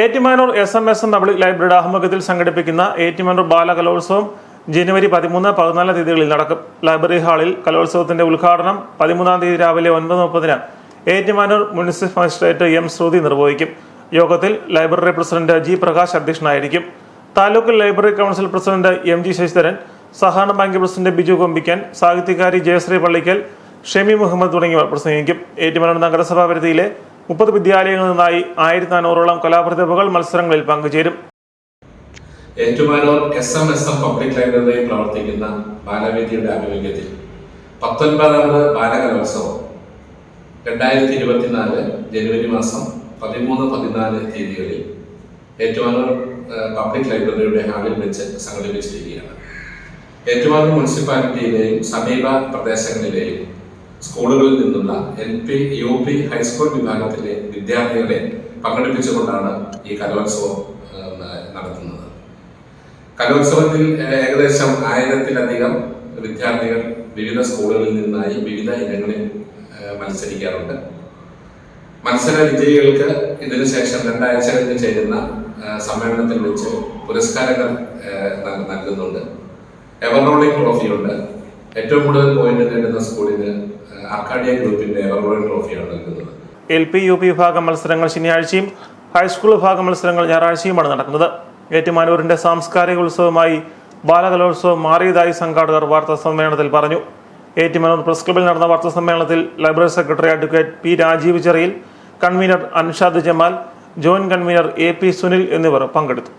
Ettumanoor S M S M public ലൈബ്രറിയുടെ ആഭിമുഖ്യത്തിൽ സംഘടിപ്പിക്കുന്ന ഏറ്റുമാനൂർ ബാലകലോത്സവം ജനുവരി പതിമൂന്ന് പതിനാല് തീയതികളിൽ നടക്കും. ലൈബ്രറി ഹാളിൽ കലോത്സവത്തിന്റെ ഉദ്ഘാടനം പതിമൂന്നാം തീയതി രാവിലെ ഒൻപത് മുപ്പതിന് Ettumanoor municipal magistrate M Sruthi നിർവഹിക്കും. യോഗത്തിൽ ലൈബ്രറി പ്രസിഡന്റ് ജി പ്രകാശ് അധ്യക്ഷനായിരിക്കും. Taluk library council president M G Sasidharan സഹകരണ ബാങ്ക് പ്രസിഡന്റ് ബിജു കൊമ്പിക്കൻ സാഹിത്യകാരി ജയശ്രീ പള്ളിക്കൽ ഷെമി മുഹമ്മദ് തുടങ്ങിയവർ പ്രസംഗിക്കും. ഏറ്റുമാനൂർ നഗരസഭാ പരിധിയിലെ മുപ്പത് വിദ്യാലയങ്ങളിൽ നിന്നായി ആയിരത്തി നാനൂറോളം കലാപ്രതിഭകൾ മത്സരങ്ങളിൽ പങ്കുചേരും. Ettumanoor S M S M public ലൈബ്രറിയിൽ പ്രവർത്തിക്കുന്ന ബാലവേദിയുടെ ആഭിമുഖ്യത്തിൽ പത്തൊൻപതാമത് ബാലകലോത്സവം രണ്ടായിരത്തി ഇരുപത്തിനാല് ജനുവരി മാസം പതിമൂന്ന് പതിനാല് തീയതികളിൽ ഏറ്റുമാനൂർ പബ്ലിക് ലൈബ്രറിയുടെ ഹാളിൽ വെച്ച് സംഘടിപ്പിച്ചിരിക്കുകയാണ്. ഏറ്റുമാനൂർ മുനിസിപ്പാലിറ്റിയിലെയും സമീപ പ്രദേശങ്ങളിലെയും സ്കൂളുകളിൽ നിന്നുള്ള L P U P high school വിഭാഗത്തിലെ വിദ്യാർത്ഥികളെ പങ്കെടുപ്പിച്ചുകൊണ്ടാണ് ഈ കലോത്സവം നടത്തുന്നത്. കലോത്സവത്തിൽ ഏകദേശം ആയിരത്തിലധികം വിദ്യാർത്ഥികൾ വിവിധ സ്കൂളുകളിൽ നിന്നായി വിവിധ ഇനങ്ങളിൽ മത്സരിക്കാറുണ്ട്. മത്സര വിജയികൾക്ക് ഇതിനുശേഷം രണ്ടാഴ്ച കഴിഞ്ഞ് ചേരുന്ന സമ്മേളനത്തിൽ വെച്ച് പുരസ്കാരങ്ങൾ നൽകുന്നുണ്ട്. എവർ റോളിംഗ് ട്രോഫിയുണ്ട് ഏറ്റവും കൂടുതൽ പോയിന്റ് നേടുന്ന സ്കൂളിന് അർക്കാഡിയ ഗ്രൂപ്പിന്റെ എവർ റോളിംഗ് ട്രോഫിയാണ് നൽകുന്നത്. എൽ പി യു പി വിഭാഗം മത്സരങ്ങൾ ശനിയാഴ്ചയും ഹൈസ്കൂൾ വിഭാഗം മത്സരങ്ങൾ ഞായറാഴ്ചയുമാണ് നടക്കുന്നത്. ഏറ്റുമാനൂരിന്റെ സാംസ്കാരിക ഉത്സവമായി ബാലകലോത്സവം മാറിയതായി സംഘാടകർ വാർത്താ സമ്മേളനത്തിൽ പറഞ്ഞു. ഏറ്റുമാനൂർ പ്രസ് ക്ലബിൽ നടന്ന വാർത്താ സമ്മേളനത്തിൽ library secretary advocate P Rajeev Cheriyil convener Anshad Jamal joint convener A P Sunil എന്നിവർ പങ്കെടുത്തു.